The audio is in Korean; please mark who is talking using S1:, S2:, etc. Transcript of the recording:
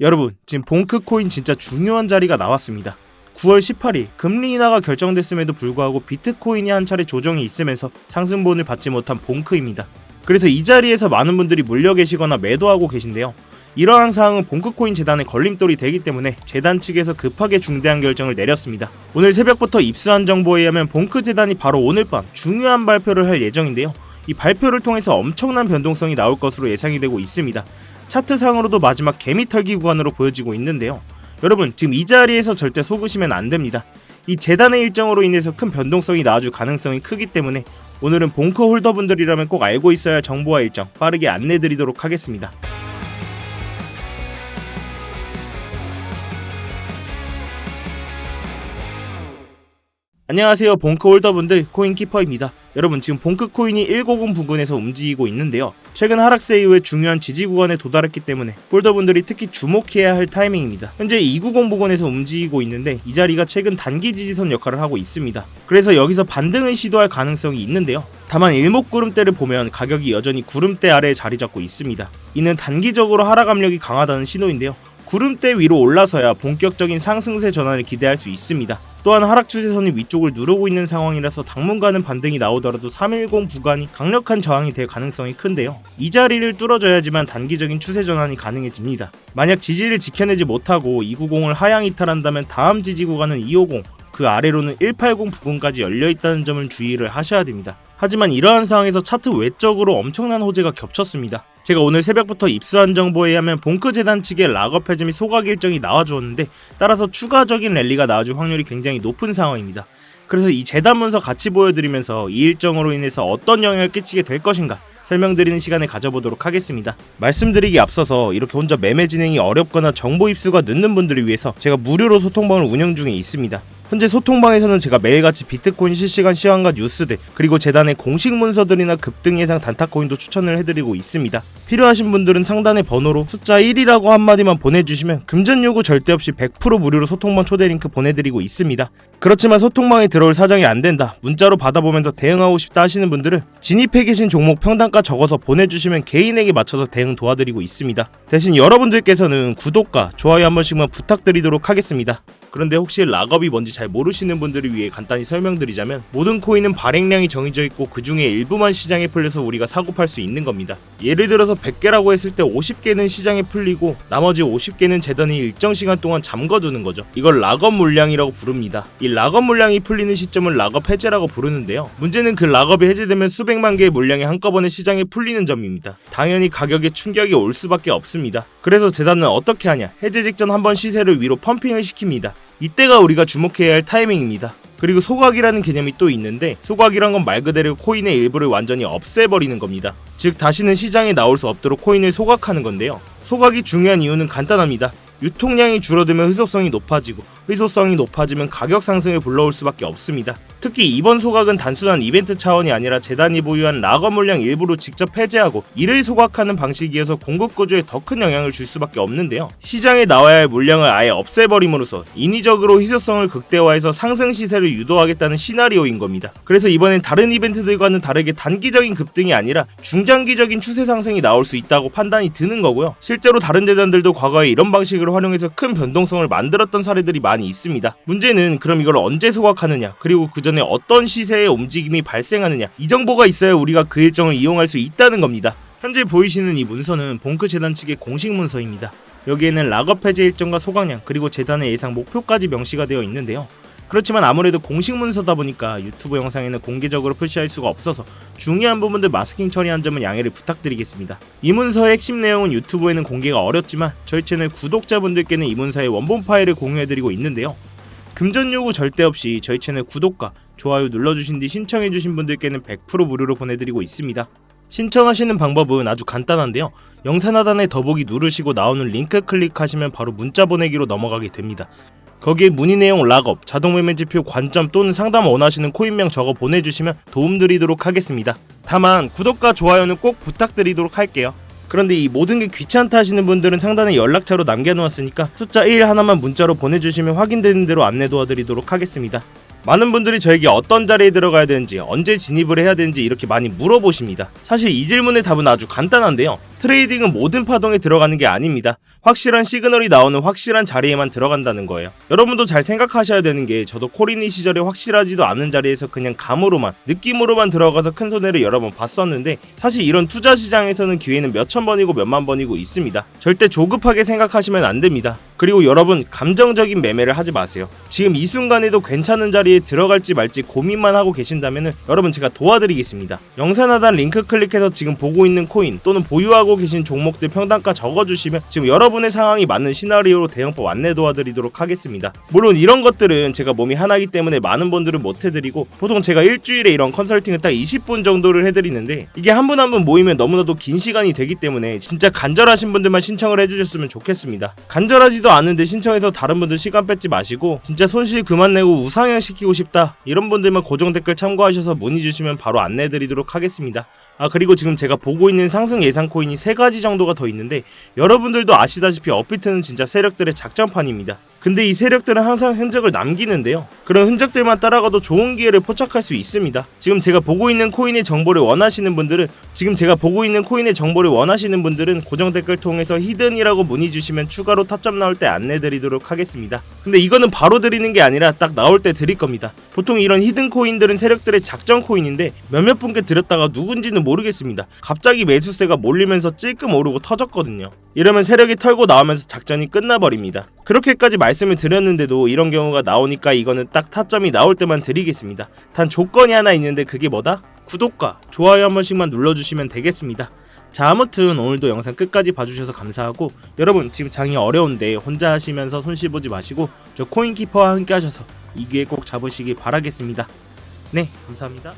S1: 여러분, 지금 봉크 코인 진짜 중요한 자리가 나왔습니다. 9월 18일 금리 인하가 결정됐음에도 불구하고 비트코인이 한 차례 조정이 있으면서 상승분을 받지 못한 봉크입니다. 그래서 이 자리에서 많은 분들이 물려 계시거나 매도하고 계신데요. 이러한 사항은 봉크코인 재단의 걸림돌이 되기 때문에 재단 측에서 급하게 중대한 결정을 내렸습니다. 오늘 새벽부터 입수한 정보에 의하면 봉크 재단이 바로 오늘 밤 중요한 발표를 할 예정인데요. 이 발표를 통해서 엄청난 변동성이 나올 것으로 예상이 되고 있습니다. 차트상으로도 마지막 개미 털기 구간으로 보여지고 있는데요. 여러분 지금 이 자리에서 절대 속으시면 안 됩니다. 이 재단의 일정으로 인해서 큰 변동성이 나와줄 가능성이 크기 때문에 오늘은 봉커 홀더분들이라면 꼭 알고 있어야 할 정보와 일정 빠르게 안내드리도록 하겠습니다. 안녕하세요 봉크 홀더분들 코인키퍼입니다. 여러분 지금 봉크 코인이 150 부근에서 움직이고 있는데요. 최근 하락세 이후에 중요한 지지 구간에 도달했기 때문에 홀더분들이 특히 주목해야 할 타이밍입니다. 현재 290 부근에서 움직이고 있는데 이 자리가 최근 단기 지지선 역할을 하고 있습니다. 그래서 여기서 반등을 시도할 가능성이 있는데요. 다만 일목 구름대를 보면 가격이 여전히 구름대 아래에 자리 잡고 있습니다. 이는 단기적으로 하락 압력이 강하다는 신호인데요. 구름대 위로 올라서야 본격적인 상승세 전환을 기대할 수 있습니다. 또한 하락 추세선이 위쪽을 누르고 있는 상황이라서 당분간은 반등이 나오더라도 310 구간이 강력한 저항이 될 가능성이 큰데요. 이 자리를 뚫어줘야지만 단기적인 추세 전환이 가능해집니다. 만약 지지를 지켜내지 못하고 290을 하향 이탈한다면 다음 지지 구간은 250, 그 아래로는 180 부근까지 열려 있다는 점을 주의를 하셔야 됩니다. 하지만 이러한 상황에서 차트 외적으로 엄청난 호재가 겹쳤습니다. 제가 오늘 새벽부터 입수한 정보에 의하면 봉크 재단 측의 락업 및 소각 일정이 나와주었는데 따라서 추가적인 랠리가 나와줄 확률이 굉장히 높은 상황입니다. 그래서 이 재단 문서 같이 보여드리면서 이 일정으로 인해서 어떤 영향을 끼치게 될 것인가 설명드리는 시간을 가져보도록 하겠습니다. 말씀드리기 앞서서 이렇게 혼자 매매 진행이 어렵거나 정보 입수가 늦는 분들을 위해서 제가 무료로 소통방을 운영 중에 있습니다. 현재 소통방에서는 제가 매일같이 비트코인 실시간 시황과 뉴스들 그리고 재단의 공식 문서들이나 급등 예상 단타코인도 추천을 해드리고 있습니다. 필요하신 분들은 상단의 번호로 숫자 1이라고 한마디만 보내주시면 금전 요구 절대 없이 100% 무료로 소통방 초대 링크 보내드리고 있습니다. 그렇지만 소통방에 들어올 사정이 안 된다 문자로 받아보면서 대응하고 싶다 하시는 분들은 진입해 계신 종목 평단가 적어서 보내주시면 개인에게 맞춰서 대응 도와드리고 있습니다. 대신 여러분들께서는 구독과 좋아요 한 번씩만 부탁드리도록 하겠습니다. 그런데 혹시 락업이 뭔지 잘 모르시는 분들을 위해 간단히 설명드리자면 모든 코인은 발행량이 정해져 있고 그 중에 일부만 시장에 풀려서 우리가 사고 팔 수 있는 겁니다. 예를 들어서 100개라고 했을 때 50개는 시장에 풀리고 나머지 50개는 재단이 일정 시간 동안 잠궈두는 거죠. 이걸 락업 물량이라고 부릅니다. 이 락업 물량이 풀리는 시점을 락업 해제라고 부르는데요. 문제는 그 락업이 해제되면 수백만 개의 물량이 한꺼번에 시장에 풀리는 점입니다. 당연히 가격에 충격이 올 수밖에 없습니다. 그래서 재단은 어떻게 하냐? 해제 직전 한번 시세를 위로 펌핑을 시킵니다. 이때가 우리가 주목해야 할 타이밍입니다. 그리고 소각이라는 개념이 또 있는데 소각이란 건 말 그대로 코인의 일부를 완전히 없애버리는 겁니다. 즉 다시는 시장에 나올 수 없도록 코인을 소각하는 건데요. 소각이 중요한 이유는 간단합니다. 유통량이 줄어들면 희소성이 높아지고 희소성이 높아지면 가격 상승을 불러올 수밖에 없습니다. 특히 이번 소각은 단순한 이벤트 차원이 아니라 재단이 보유한 락업 물량 일부를 직접 폐쇄하고 이를 소각하는 방식이어서 공급 구조에 더 큰 영향을 줄 수밖에 없는데요. 시장에 나와야 할 물량을 아예 없애버림으로써 인위적으로 희소성을 극대화해서 상승 시세를 유도하겠다는 시나리오인 겁니다. 그래서 이번엔 다른 이벤트들과는 다르게 단기적인 급등이 아니라 중장기적인 추세 상승이 나올 수 있다고 판단이 드는 거고요. 실제로 다른 재단들도 과거에 이런 방식을 활용해서 큰 변동성을 만들었던 사례들이 많이 있습니다. 문제는 그럼 이걸 언제 소각하느냐, 그리고 그 전에 어떤 시세의 움직임이 발생하느냐, 이 정보가 있어야 우리가 그 일정을 이용할 수 있다는 겁니다. 현재 보이시는 이 문서는 봉크 재단 측의 공식 문서입니다. 여기에는 락업 해제 일정과 소각량 그리고 재단의 예상 목표까지 명시가 되어 있는데요. 그렇지만 아무래도 공식 문서다 보니까 유튜브 영상에는 공개적으로 표시할 수가 없어서 중요한 부분들 마스킹 처리한 점은 양해를 부탁드리겠습니다. 이 문서의 핵심 내용은 유튜브에는 공개가 어렵지만 저희 채널 구독자분들께는 이 문서의 원본 파일을 공유해드리고 있는데요. 금전 요구 절대 없이 저희 채널 구독과 좋아요 눌러주신 뒤 신청해주신 분들께는 100% 무료로 보내드리고 있습니다. 신청하시는 방법은 아주 간단한데요. 영상 하단에 더보기 누르시고 나오는 링크 클릭하시면 바로 문자 보내기로 넘어가게 됩니다. 거기에 문의 내용 락업, 자동 매매 지표 관점 또는 상담 원하시는 코인명 적어 보내주시면 도움드리도록 하겠습니다. 다만 구독과 좋아요는 꼭 부탁드리도록 할게요. 그런데 이 모든 게 귀찮다 하시는 분들은 상단에 연락처로 남겨놓았으니까 숫자 1 하나만 문자로 보내주시면 확인되는 대로 안내 도와드리도록 하겠습니다. 많은 분들이 저에게 어떤 자리에 들어가야 되는지 언제 진입을 해야 되는지 이렇게 많이 물어보십니다. 사실 이 질문의 답은 아주 간단한데요. 트레이딩은 모든 파동에 들어가는 게 아닙니다. 확실한 시그널이 나오는 확실한 자리에만 들어간다는 거예요. 여러분도 잘 생각하셔야 되는 게 저도 코리니 시절에 확실하지도 않은 자리에서 그냥 감으로만 느낌으로만 들어가서 큰 손해를 여러 번 봤었는데 사실 이런 투자 시장에서는 기회는 몇천 번이고 몇만 번이고 있습니다. 절대 조급하게 생각하시면 안 됩니다. 그리고 여러분 감정적인 매매를 하지 마세요. 지금 이 순간에도 괜찮은 자리에 들어갈지 말지 고민만 하고 계신다면 여러분 제가 도와드리겠습니다. 영상 하단 링크 클릭해서 지금 보고 있는 코인 또는 보유하고 계신 종목들 평단가 적어주시면 지금 여러분의 상황이 맞는 시나리오로 대응법 안내 도와드리도록 하겠습니다. 물론 이런 것들은 제가 몸이 하나이기 때문에 많은 분들은 못 해드리고 보통 제가 일주일에 이런 컨설팅을 딱 20분 정도를 해드리는데 이게 한 분 한 분 모이면 너무나도 긴 시간이 되기 때문에 진짜 간절하신 분들만 신청을 해주셨으면 좋겠습니다. 간절하지도 않은데 신청해서 다른 분들 시간 뺏지 마시고 진짜 손실 그만 내고 우상향 시키고 싶다 이런 분들만 고정 댓글 참고하셔서 문의 주시면 바로 안내드리도록 하겠습니다. 아 그리고 지금 제가 보고 있는 상승 예상 코인이 세 가지 정도가 더 있는데 여러분들도 아시다시피 업비트는 진짜 세력들의 작전판입니다. 근데 이 세력들은 항상 흔적을 남기는데요. 그런 흔적들만 따라가도 좋은 기회를 포착할 수 있습니다. 지금 제가 보고 있는 코인의 정보를 원하시는 분들은 지금 제가 보고 있는 코인의 정보를 원하시는 분들은 고정 댓글 통해서 히든이라고 문의 주시면 추가로 타점 나올 때 안내 드리도록 하겠습니다. 근데 이거는 바로 드리는 게 아니라 딱 나올 때 드릴 겁니다. 보통 이런 히든 코인들은 세력들의 작전 코인인데 몇몇 분께 드렸다가 누군지는 모르겠습니다. 갑자기 매수세가 몰리면서 찔끔 오르고 터졌거든요. 이러면 세력이 털고 나오면서 작전이 끝나버립니다. 그렇게까지 말씀을 드렸는데도 이런 경우가 나오니까 이거는 딱 타점이 나올 때만 드리겠습니다. 단 조건이 하나 있는데 그게 뭐다? 구독과 좋아요 한 번씩만 눌러주시면 되겠습니다. 자 아무튼 오늘도 영상 끝까지 봐주셔서 감사하고 여러분 지금 장이 어려운데 혼자 하시면서 손실 보지 마시고 저 코인키퍼와 함께 하셔서 이 기회 꼭 잡으시기 바라겠습니다. 네 감사합니다.